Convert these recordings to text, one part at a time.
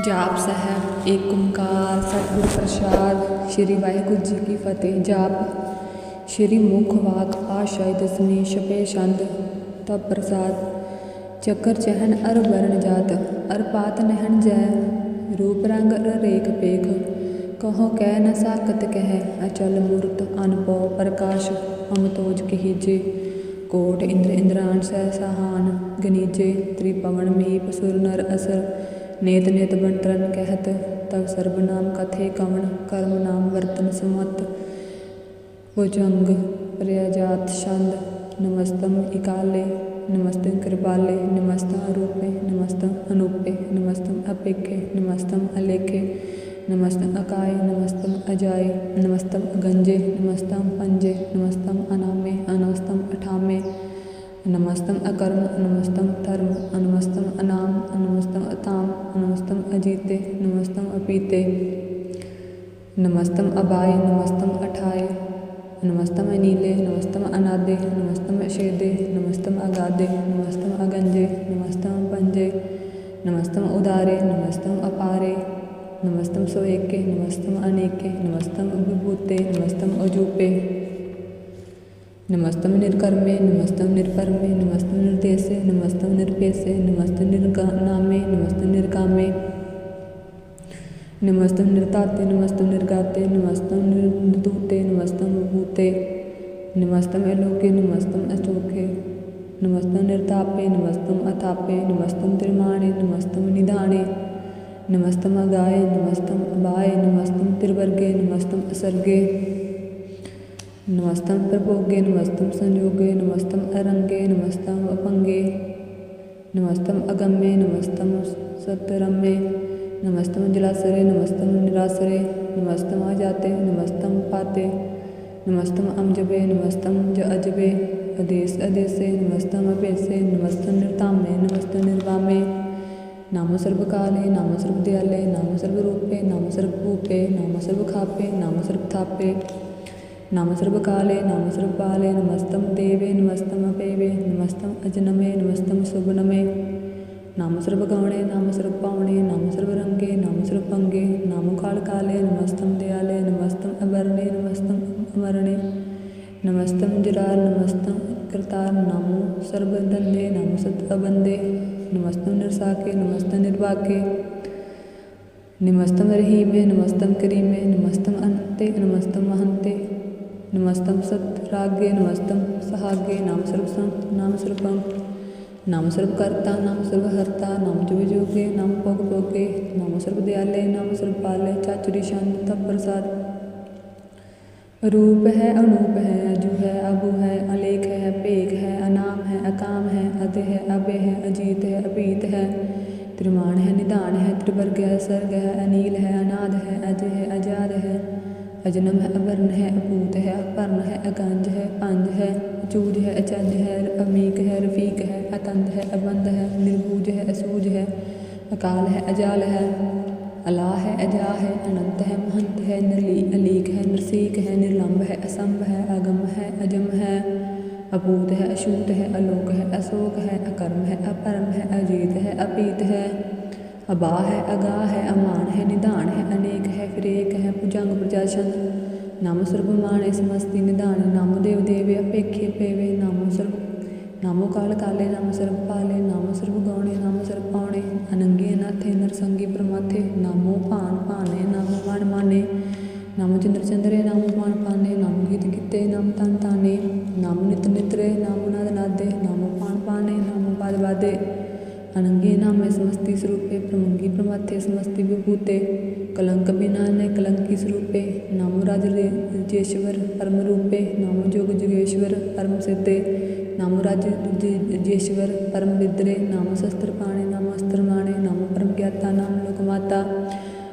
ਜਾਪ ਸਾਹਿਬ, ਏਕ ਓੰਕਾਰ, ਸਤਿਗੁਰ ਪ੍ਰਸਾਦ, ਸ੍ਰੀ ਵਾਹਿਗੁਰੂ ਜੀ ਕੀ ਫਤਿਹ। ਜਾਪ, ਸ੍ਰੀ ਮੁਖ ਵਾਕ ਆਸ਼ਾਈ ਦਸਮੀ ਛਪੇ ਛੰਦ ਤਬ ਪ੍ਰਸਾਦ। ਚੱਕਰ ਚਹਿਨ ਅਰ ਵਰਣ ਜਾਤ, ਅਰ ਪਾਤ ਨਹਿਣ ਜੈ। ਰੂਪ ਰੰਗ ਅਰ ਰੇਖ ਪੇਖ, ਕਹੋ ਕਹਿ ਨ ਸਾਕਤ ਕਹਿ। ਅਚਲ ਮੂਰਤ ਅਨਪਉ ਪ੍ਰਕਾਸ਼, ਅਮਤੋਜ ਕਹੀਜੇ। ਕੋਟ ਇੰਦਰ ਇੰਦਰਾਨ ਸਹਿ ਸਹਾਨ, ਗਨੀਜੇ, ਤ੍ਰਿਪਵਨ ਮੀਪ ਸੁਰ ਨਰ ਅਸਰ। नेत नेत बंटरन कहत तब सर्वनाम कथे कवन कर्म नाम वर्तन सुमत। भुजंग प्रयाजात छंद, नमस्तम इकाले, नमस्ते कृपाले, नमस्तम रूपे नमस्तम अनूपे, नमस्तम अपेखे, नमस्तम अलेखे, नमस्तम अकाय, नमस्तम अजाय, नमस्तम गंजे, नमस्तम पंजे, नमस्तम अनामे, अनमस्तम अठामे, नमस्तम अकर्म, नमस्तम धर्म अनमस्त अजीते, नमस्तम अपीते। नमस्तम अबाय, नमस्तम अठाय। नमस्तम अनीले, नमस्तम अनादे, नमस्तम अशेदे, नमस्तम अगादे, नमस्तम अगंजे, नमस्तम पंजे। नमस्तम उदारे, नमस्तम अपारे। नमस्तम सोएके, नमस्तम अनेके। नमस्तम विभूते नमस्तम अजूपे। नमस्तम निर्कर्मे, नमस्तम निर्परमे, नमस्तम निर्देशे, नमस्तम निर्पेशे, नमस्तम निर्नामे नमस्तम निर्कामे नमस्तम निर्ताते नमस्तम निर्गाते नमस्तम निर्दूते नमस्तम भूते नमस्तम एलोके नमस्तम अशोके नमस्तम निर्तापे नमस्तम अतापे नमस्तम त्रिमाणे नमस्तम निधाने नमस्तम अगाय नमस्तम अबाय नमस्तम त्रिवर्गे नमस्तम असर्गे नमस्तम प्रभोगे नमस्तम संयोगे नमस्तम अरंगे नमस्तम अपंगे नमस्तम अगम्ये नमस्तम सतरम्ये नमस्तम जलासरे, नमस्तम निरासरे, नमस्तम अजाते नमस्तम पाते, नमस्तम अमजबे नमस्तम ज अजबे अदेश अदेशे, नमस्तम अपेसे नमस्तम निर्तामे, नमस्तम निर्वामे नाम सर्वकाले नाम सर्वदयाले नाम सर्वरूपे नाम सर्वभूपे नाम सर्वखापे नाम सर्वथापे नम सर्वकाले नम सर्वपाले नमस्तम देवे, नमस्तम अपेवे, नमस्तम अजनमे, नमस्तम शुभनमे नाम सर्वगौणे नाम काल काले नमस्तम दयाले, नमस्तम अवरणे नमस्तम अमरणे, नमस्तम जरार, नमस्तम कृतार नामो सर्वदंदे नाम सत अबंदे नमस्तम निरसाके, नमस्तम निर्वाके, नमस्तम रहीमे नमस्तम करीमे, नमस्तम अंते नमस्तम महंते नमस्तम सतरागे, नमस्तम सहागे नाम सर्वसम नाम सर्वम नाम सर्वकर्ता, नाम सर्वहर्ता, नाम जुग जोगे नाम भोग भोगे नाम सर्वदयाले, नाम सर्वपाले, चाचुरी शांत प्रसाद। रूप है, अनूप है, अजू है, अबू है, अलेख है पेख है, अनाम है, अकाम है, अध है अभय है, अजीत है अपीत है। त्रिमाण है, निदान है, त्रिवर्ग है, सर्ग है, अनिल है, अनाद है, अज है, अजाद है। अजनम है, अवर्ण है, अपूत है अपर्ण है अगंज है, पंज है अचूज है, अचंज है, अमीक है, रफीक है अतंद है, अबंध है निर्बूज है, असूज है, अकाल है, अजाल है, अला है, अजा है, अनंत है, महंत है, निर्ली, अलीक है, नरसीक है, निर्लंब है, असंभ है अगम है, अजम है, अपूत है, अशूत है, अलोक है, अशोक है, अकर्म है, अपरम है, अजीत है, अपीत है। अबा है अगा है अमान है निदान है अनेक है फिर एक है भुजंग प्रजाशन नामो सर्वमाणे समस्ति निदान नामो देव देवे अपेक्षे पेवे नामो सर्व नामो काल काले नामो सर्व पाले नामो सर्व गौणे नामो सर्व पावणे अनंगे अनाथे नरसंगी प्रमाथे नामो पान पाने नामो मान माने नामो चंद्र चंद्रे नामो पान पाने नामो गीत गीते नाम तान ताने नामो नित नित्रे नामो नाद नादे नामो पान पाने नामो पाद वादे अनंगे नामे समस्ति स्वरूपे प्रमंगी प्रमाथे समस्ति विभूते। कलंक बिना ने कलंकी स्वरूपे नामो राज जेश्वर, परम रूपे, नामो जोग जुगेश्वर, परम सिद्धे। नामो राज जेश्वर, परम विद्रे, नामो शस्त्र पाणे, नामो अस्त्र माणे, नामो परम ज्ञाता, नाम लोकमाता।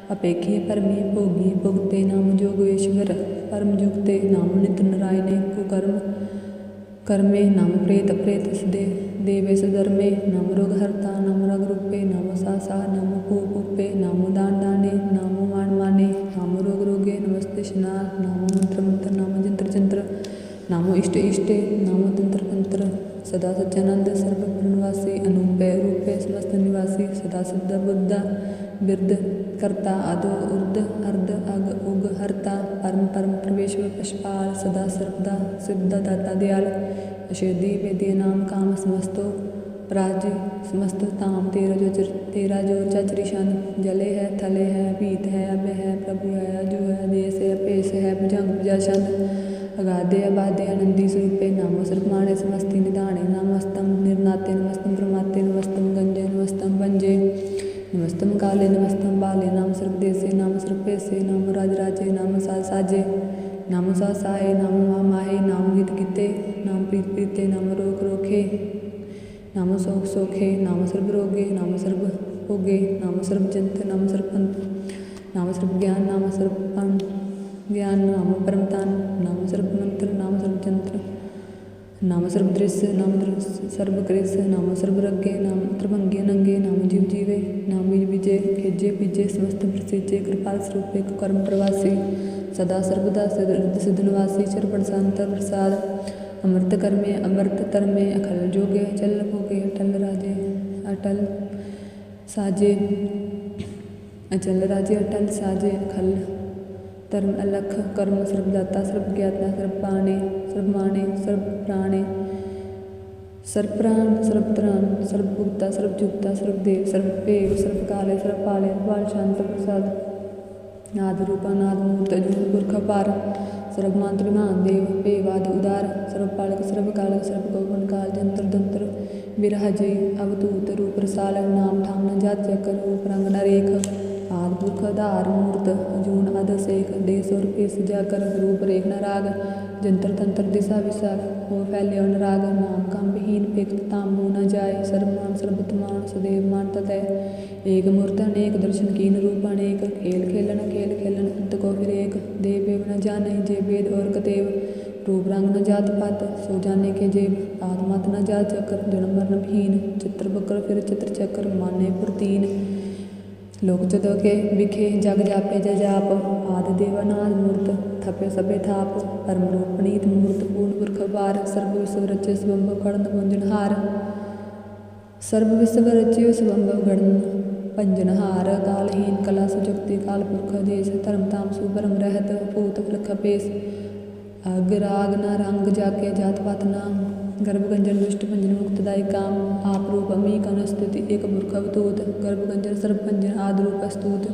अपेक्षी परमी भोगी भुगते, नाम जोगेश्वर, परम जुगते नाम नित्य नारायणे, कुकर्म कर्मे, नाम प्रेत प्रेत दे देवे सधर्मे नाम रोग हरता नाम रग रूपे नाम सासा नाम उपे नामो दाने नामो मान माने नामो रोग रोगे नमस्ते शना नामो मंत्र मंत्र नाम जंत्र नामो इष्ट इष्टे नामो तंत्र तंत्र सदा सच्चानंद सर्व निवासी अनूपे, रूपे समस्त निवासी सदा सिद्ध बुद्ध बिरद, कर्ता अधो उर्द अर्ध, अग, उग, हरता, परम परम, प्रवेश, पशपाल, सदा, सर्वदा, सिद्ध दाता दयाल अशेदी वेदी नाम काम समस्तो ताम तेरा जो चर तेरा जो चचरिशन जले है, थले है, पीत है अब है, प्रभु है, अजु है, देश है, पेश है भुजंग भुजाशन। अगाधे, अबाधे आनंदी स्वरूपे, नामो सर्वमाणे, समस्ति निदाने नमस्तम निर्नाते नमस्तम प्रमाते नमस्तम गंजे नमस्तम पंजे नमस्तम काले नमस्तम बाले, नाम सर्वदेशे, नाम सर्वपेशे, नाम राजराजे, नाम सा, साजे। नाम सा साहे नाम माहे नाम गीत गीते नाम प्रीत प्रीते नाम रोक रोखे ਨਾਮ ਸੋਖ ਸੋਖੇ ਨਾਮ ਸਰਬ ਰੋਗੇ ਨਾਮ ਸਰਬ ਭੋਗੇ ਨਾਮ ਸਰਬ ਜੰਤ ਨਾਮ ਸਰਬ ਪੰਤ ਨਾਮ ਸਰਬ ਗਿਆਨ ਨਾਮ ਸਰਬ ਪੰ ਗਿਆਨ ਨਾਮ ਪਰਮ ਤਨ ਨਾਮ ਸਰਬ ਮੰਤਰ ਨਾਮ ਸਰਬ ਜੰਤਰ ਨਾਮ ਸਰਬ ਦ੍ਰਿਸ਼ ਨਾਮ ਦ੍ਰਿਸ਼ ਸਰਬ ਕ੍ਰਿਸ ਨਾਮ ਸਰਬ ਰਗੇ ਨਾਮ पूज्य पीजे समस्त प्रसिजे कृपाल स्वरूप कर्म प्रवासी, सदा सर्वदा सिद्धनवासी, चरपण शांत, प्रसाद, अमृत कर्मे, अमृत तर अखल जोगे, चल भोगे, अटल राजे, अटल साजे, अचल राजे, अटल साजे, अखल धर्म अलख, कर्म, सर्वदाता, सर्वज्ञाता सर्वपाणे सर्वमाणे, सर्वप्राणे सर्व माणे सर्व प्राणे सर्व प्राण सर्व त्राण सर्व भुक्ता सर्व जुक्ता सर्व देव सर्व पेव सर्व काले सर्व पाले बाल शांत प्रसाद नाद रूपा नाद मूर्त अजून पुरख पार सर्वमातृमान देव पेवाद उदार सर्वपालक सर्वकालक सर्वगौगुण काल जंत्र दंत्र विरह जय अवतूत रूप रसाल नाम ठाम न जात चक्र रूप रंग नरेख आद पुरख धार मूर्त अजून अध सेख देश और पेश जाकर रूप रेख न राग जंत्र तंत्र दिशा विशा हो फैल्य राग नाम काम विहीन पेक ताम हो न जाय सर्वमान सर्वतमान सदैव मान ततः एक मूर्त अनेक दर्शन कीन रूप अनेक खेल खेलन खेल खेलन अंत को फिर एक देव बेव न जाने जे वेद और कतेव रूप रंग न जात पात सो जाने के जेब आत्मत न जात चक्र जन्म मरण भीन चित्र बकर फिर चित्र चक्र माने पुरतीन लोक चदो के बिखे जग जापे जय जाप आदि देवनाद मूर्त थपे सबे थाप परम रूप पनीत मूर्त पूर्ण पुरख बार सर्व विश्व रचे स्वंभ खड़न पुंजनहार सर्व विश्व रचे स्वंभ गणन पंजनहार कालहीन कला सुजक्ति काल पुरख देश धर्म ताम सुभरम रहत पूत फलख पेश अग राग न रंग जाके जात पात नाम गर्भ गंजन दुष्ट पंजन मुक्तदायी काम, आप रूप अमी कनस्तुति एक मूर्ख अवतूत गर्भ गंजन सर्व पंजन आद रूप स्तूत।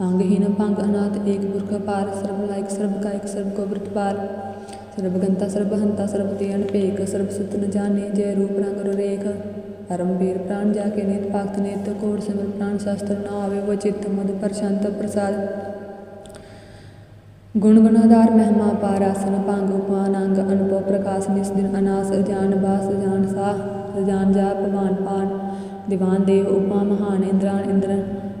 अंगहीन पंग अनाथ, एक मूर्ख पार। सर्व लायक सर्व कायक सर्व को वृत पार। सर्वगंता सर्वहंता सर्वतेन पेक। सर्व सुत न जाने, जय रूप रंग रेख परमवीर प्राण जाके नित पाक्त नेत्र कोट सिमर प्राण शास्त्र न आवे, वो चित्त मधु पर शांत प्रसाद गुण गुणाधार महिमा पारासन पांग उपान अंग अनुभव प्रकाश निस दिन अनास जान बास जान सा जान जा पवान पान। दीवान देव उपमा महान इंद्रान इंद्र,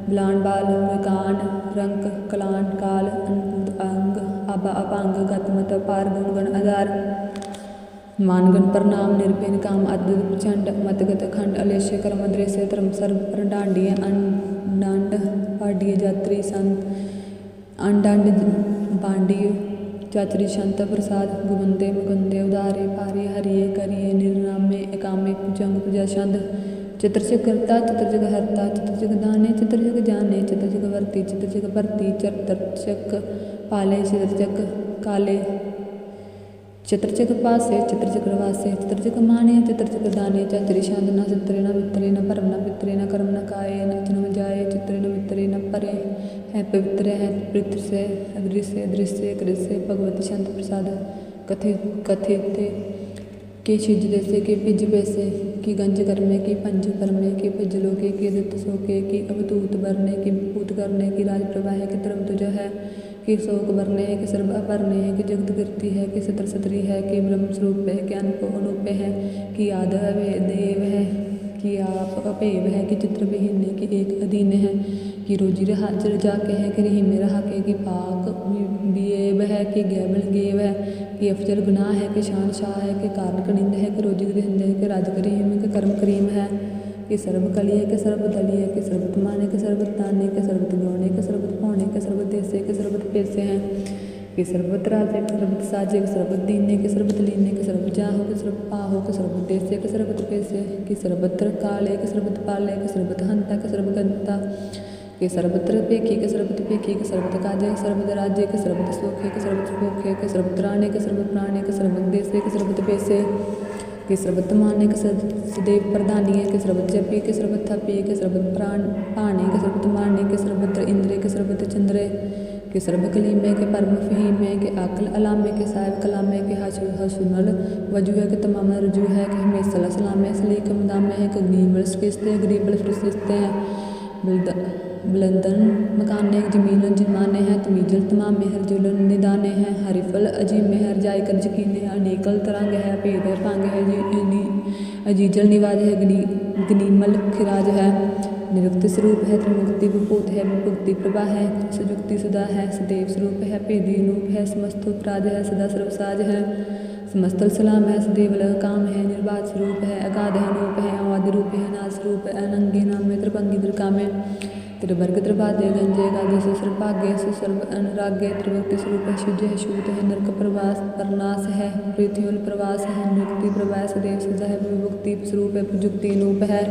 बिलान बाल कान रंक कलान काल अंग अब अपांग गतमत पार गुण गुण आधार। मानगण प्रणाम निर्पेन काम अद्भुत प्रचंड मतगत खंड अलेश्य कर्म दृश्य धर्म सर्व प्रडांडीय अंडांड पाडीय जात्री संत। अंडांड बांडीय चाचरी शांत प्रसाद गुबंदे मुकुंदे उदारे पारे हरिये करिये निर्नामे एकामे जंग पूजा छंद चित्र जग करता चित्र जग हरता चित्र जग दाने चित्र जग जाने चित्र जग वर्ती चित्र जग भरती चित्र चक पाले चित्र जग काले चित्रचक पासे चित्रचक्र वासे चित्रचक माने चित्रचक दाने चतुरी शांतना चित्रेण वित्रेण परम न पित्रेण कर्म न काये न जन्म जाए चित्रेण वित्रेण परे है पवित्र है पवित्र से अदृश्य दृश्य कृष्य भगवती शांत प्रसाद कथित कथित के छिज जैसे के पिज वैसे की गंज करने की पंज करने की पिजलो के की दित सोके की अवतूत भरने की भूत करने की राज प्रवाह की तरफ़ तुझ है कि शोक भरने है कि सर्व अभरने है कि जगत कीर्ति है कि सत्र सत्री है कि ब्रह्म स्वरूप है कि अनूप है कि आधव देव है कि आप अपेव है कि चित्र विहीन है कि एक अधीन है कि रोजी रहा जर जाके है कि रही रहा के कि पाक बेब है कि गैबल गेव है कि अफजल गुनाह है कि शान शाह है कि कारण कनिंद है कि रोजी गृहिंद है कि राज करीम है कि कर्म करीम है कि सर्वकलिय के सर्वदलीय के सर्वत माने के सर्वत ताने के सर्वत गौणे के सर्वत पौने के सर्वत देशे के सर्वत पैसे हैं। कि सर्वत राजे के सर्वत साजे के सर्वत दीने के सर्वत लीने के सर्वत जाहो के सर्व पाहो के सर्वत देशे के सर्वत पैसे कि सर्वत्र काले के सर्वत पाले के सर्वत हंता के सर्वगंता। के सर्वत्र पेखी के सर्वत पेखी के सर्वत काजे के सर्वत राज्य के सर्वत सुखे के सर्वत सुखे के सर्वत राणे के सर्वत प्राणे के सर्वत देशे के सर्वत पैसे कि शरबत माने के सदैव प्रधानी है कि शरबत जपी के शरबत थपी के शरबत प्राण, पाने के शरबत माने के शरबत इंद्र के शरबत चंद्र के सर्वकली में के परम फहीम में के आकल अलाम में के साहिब कलाम में के हस हसुनल वज़ू है, के तमाम रजू है, कि हमेशा सलाम है सलीकम है कि गरीबल सरिश्ते गरीबल सिस्ते हैं। बुलंदन मकाने ज़मीन जिमाने हैं तमीजल तमाम मेहर जुलन निदाने हैं हरिफल अजीब मेहर जाय कर यकीने अनेकल तरंग है भेद है है अजीजल निवाज है गनीमल खिराज है निरुक्त स्वरूप है त्रिमुक्ति विभूत है विभुक्ति प्रभा है सुजुक्ति सुधा है सदैव स्वरूप है भेदी रूप है समस्त उपराज है सदा सर्वसाज है समस्तल सलाम है सदैव काम है निर्बाध स्वरूप है अगाध है रूप है आदि रूप है नाथ स्वरूप है अनंगी नाम में त्रिभंगी दुर्कामे त्रिवर्ग त्रिपादे गंजे गाजे सुसर भाग्य सुसर्व अनुराग्य त्रिभक्ति स्वरूप है शुद्ध है शूत है नरक प्रवास परनाश है पृथ्वी प्रवास है नियुक्ति प्रवास देव सजा है विभुक्ति स्वरूप है प्रजुक्ति नूप है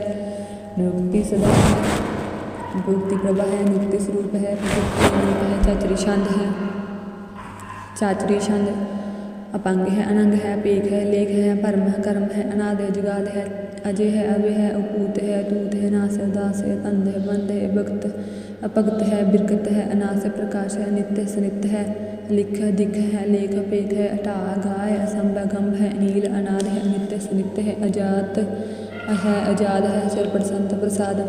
नियुक्ति सदा विभुक्ति प्रभा है नियुक्ति स्वरूप है प्रजुक्ति नूप है चाचरी छंद है चाचरी छंद अपंग है अनंग है पेख है लेख है परम है कर्म है अनाद है जुगाद है अजय है अव्य है अपूत है दूत है नास है उदास है बंद है बंद है भक्त अपगत है बिरकत है अनास है प्रकाश है नित्य सनित्य है लिख दिख है लेख पेख है अटा गाय असंभ गम है नील अनाद है अनित्य सनित्य है अजात है अजाद है सर्व प्रसंत प्रसाद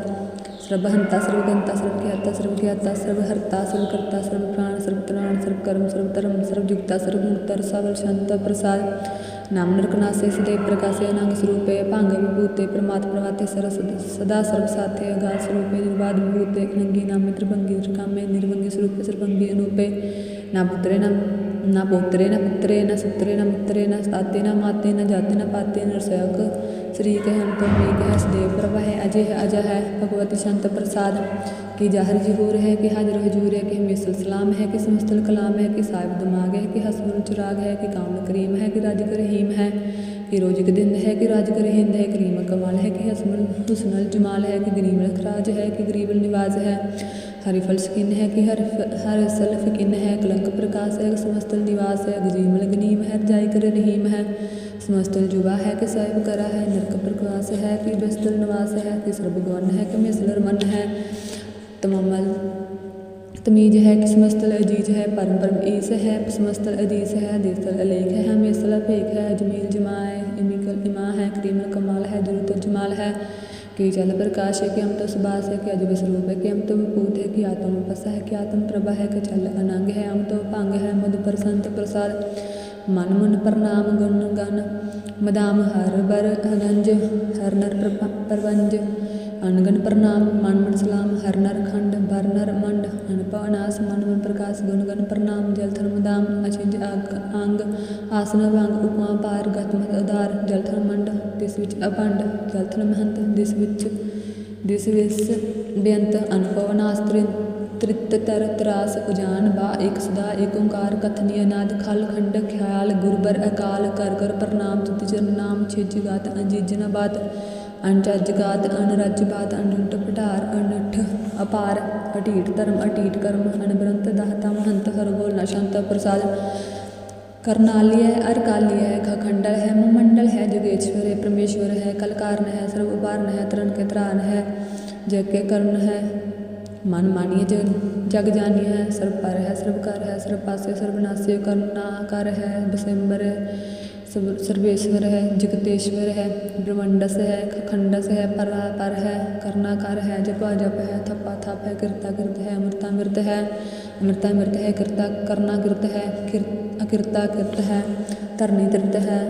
सर्वहंता सर्वगंता सर्वज्ञाता सर्वज्ञाता सर्वहर्ता सर्वकर्ता सर्वप्राण सर्वत्राण सर्वकर्म सर्वतरम सर्वयुक्ता सर्वमुक्तर सर्व शांत प्रसाद नाम नरकनाशे सदैव प्रकाशे अनांग स्वरूपे अपांग विभूते परमात्म प्रभाते सरस सदा सर्वसाथे अगाध स्वरूपे निर्वाद विभूते नंगी नाम त्रिभंगी कामे निर्भंगी स्वरूपे सर्वंगी अनूपे ना पुत्रे नाम ਅਨੂਪੇ ਨਾ ਪੁੱਤਰੇ ਨਾ ਨਾ ਪੋਤਰੇ ਨਾ ਪੁੱਤਰੇ ਨਾ ਸੁਤਰੇ ਨਾ ਮਿੱਤਰੇ ਨਾ ਸਾਤੇ ਨਾ ਮਾਤੇ ਨਾ ਜਾਤੇ ਨਾ ਪਾਤੇ ਨਰਸਯਕ श्री के हम तो मेघ है सदेव प्रभा है अजय है अजय है भगवती शांत प्रसाद कि जाहर जहूर है कि हाजर हजूर है कि हमें सलाम है कि समस्तल कलाम है कि साहिब दिमाग है कि हसमुल चुराग है कि काम करीम है कि राज रहीम है कि रोजिक दिन है कि राज कर हिंद है करीम कमाल है कि हसमुल हुसनल जमाल है कि गरीब खराज है कि गरीब निवाज है हरी फल स्किन है कि हर हर सल फकिन है कलंक प्रकाश है समस्तल निवास है गजीमल गनीम है जाय कर रहीम है समस्तल जुबा है कि साहिब करा है नरक प्रकाश है कि बस्तल निवास है कि सर्वगवन है कि मिसलर मन है तमामल तमीज है कि समस्तल अज़ीज़ है परम परम ईस है समस्तल अदीस है देसल अलेख है मिसल फेक है जमील जमाए, इमिकल इमा है, क्रीमल कमाल है, दुरुत जमाल है, कि जल प्रकाश है कि हम तो सुबास है, कि अजब स्वरूप है कि हम तो विभूत है, कि आत्म पसा है, कि आत्म प्रभा है, कि चल अनंग है, हम तो भंग है मधु प्रसंत प्रसाद, मन मुन प्रणाम गुण गण मदाम हर बर अगंज हर नर प्रवंज ਅਨਗਨ ਪ੍ਰਣਾਮ, ਮਨ ਮਨ ਸਲਾਮ, ਹਰ ਨਰ ਖੰਡ ਬਰ ਨਰ ਮੰਡ ਅਨਪ ਮਨ ਮਨ ਪ੍ਰਕਾਸ਼ ਗੁਣ ਗਨ ਪ੍ਰਣਾਮ, ਜਲ ਧਰਮ ਦਾਮ ਅਚਿਜ ਅੰਗ, ਆਸਨ ਵੰਗ ਉਪਮਾ ਪਾਰ ਗਤ ਮਤ ਉਦਾਰ ਜਲ ਧਰਮ ਮੰਡ ਦਿਸ ਵਿੱਚ ਅਪੰਡ ਜਲ ਧਰਮ ਹੰਤ ਦਿਸ ਵਿੱਚ ਦਿਸ ਵਿੱਚ ਬੇਅੰਤ ਅਨਪ ਅਨਾਸ ਤ੍ਰਿਤ ਤਰ, ਤਰਾਸ, ਉਜਾਨ, ਬਾ, ਇਕ ਸਦਾ ਏਕ ਓੰਕਾਰ, ਕਥਨੀ, ਅਨਾਦ, ਖਲ, ਖੰਡ, ਖਿਆਲ, ਗੁਰਬਰ, ਅਕਾਲ ਕਰ ਕਰ ਪ੍ਰਣਾਮ ਤੁਤਿ ਜਨ ਨਾਮ, ਛਿਜ, ਗਤ, ਅੰਜੀਜਨ ਬਾਤ ਅਣਜੱਜ ਗਾਤ ਅਣਰੱਜ ਬਾਤ ਅਣੁੱਟ ਪਟਾਰ ਅਣਠ ਅਪਾਰ, ਅਟੀਟ ਧਰਮ, ਅਟੀਟ ਕਰਮ ਅਣਬ੍ਰੰਤ ਦਾਤਾ ਮਹੰਤ ਹਰਗੋਲ ਨਸ਼ੰਤ ਪ੍ਰਸਾਦ ਕਰਨਾਲੀ ਹੈ ਅਰਕਾਲੀ ਹੈ ਖਖੰਡਲ ਹੈ, ਮੁਮੰਡਲ ਹੈ, ਜੁਗੇਸ਼ਵਰ ਹੈ, ਪਰਮੇਸ਼ਵਰ ਹੈ, ਕਲਕਾਰਨ ਹੈ ਸਰਬ ਉਪਾਰਨ ਹੈ, ਤਰਨ ਕੇ ਤਰਾਨ ਹੈ, ਜਗ ਕੇ ਕਰਨ ਹੈ, ਮਨ ਮਾਨੀਏ ਜਗ ਜਗ ਜਾਨੀ ਹੈ ਸਰਬ ਪਰ ਹੈ ਸਰਬ ਕਰ ਹੈ ਸਰਬ ਪਾਸੇ ਸਰਬ ਨਾਸੀ ਕਰਨਾ ਕਰ ਹੈ ਬਸੰਬਰ ਹੈ। सर्वेश्वर है, जगतेश्वर है, ब्रह्मंडस है खंडस है परा पर है करनाकार है, जपा जप है, थपा थप है कृता कृत है अमृता मृत है अमृता मृत है कृता करना कृत है अकृता कृत है धरनी तृत है,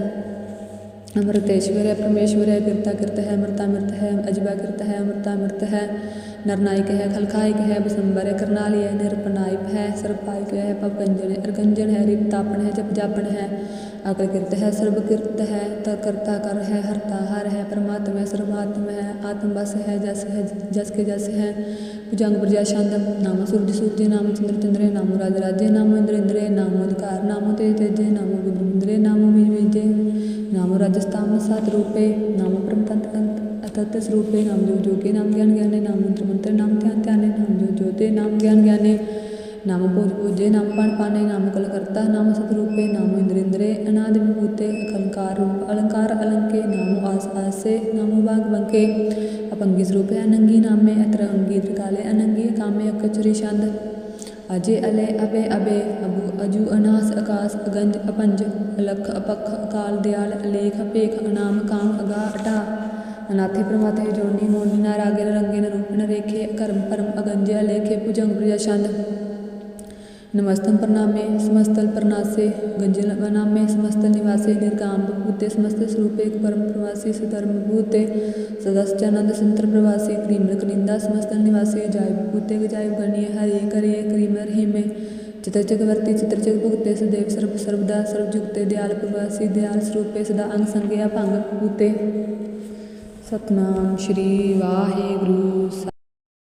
अमृतेश्वर है, परमेश्वर है कृता कृत है अमृता मृत है अजबा कृत है अमृता मृत है, नरनायक है, खलखायक है बसंबर है करनाली है निरपनायक है सरपायक है पवगंजन है, अर्गंजन है, रिपतापन है जप जापन है अकृकृत है सर्वकृत है तकर्ता कर है, हरता हर है, परमात्मा है, सर्वात्म है आत्म बस है, जस है, जस के जस है। भुजंग प्रजा छंद नाम सूर्य सूर्य, नाम चंद्र चंद्र, नाम राज राज्य नाम इंद्र इंद्र, नामो अधिकार, नामो तेज तेज नाम इंद्र नामो विजय नामो राजस्थान सात रूपे, नामो परम तत्त स्वरूपे, नाम जो जोगे, नाम ज्ञान ज्ञाने, नाम मंत्र मंत्र, नाम ध्यान ध्याने, नाम जो ज्योति, नाम ज्ञान ज्ञाने। नाम पूज पूजे नाम पान पाने नाम कलकर्ता, नाम सदरूपे, नाम इंद्रेन्द्रे अनादि विभूते अलंकार अलंकार अलंके, नाम आस आसे, नाम बाग बंके अपंगी स्वरूपे अनंगी, नामे अत्र अंगी, त्रिकाले अनंगी, कामे अकचरी छंद अजय अले अभे अभे अबु, अजु, अनास अकाश अगंज, अपंज, अलख, अपख, अकाल, दयाल अलेख अपेख अनाम, काम, अगा, अटा। अनाथे, प्रमाथे, जोड़नी, मोड़नी नारागे रंगे न रूप न रेखे, कर्म, परम, अगंजे, अलेखे, भुजंग प्रिय छंद नमस्तम प्रणामे समस्तल प्रणासे गंजल वनामे समस्तल निवासे निर्गाम भूते समस्त स्वरूपे परम प्रवासी सधर्म भूते सदस्यानंद संतर प्रवासी क्रीमर कनिंदा समस्तल निवासे जाय भूते गजाय गणीय हरे करे क्रीमर हिमे चित्रजगवर्ती चित्रजग भुगते सदैव सर्व सर्वदा सर्वजुगते दयाल प्रवासी दयाल स्वरूपे सदा अंग संगया भंग भूते सतनाम श्री वाहेगुरु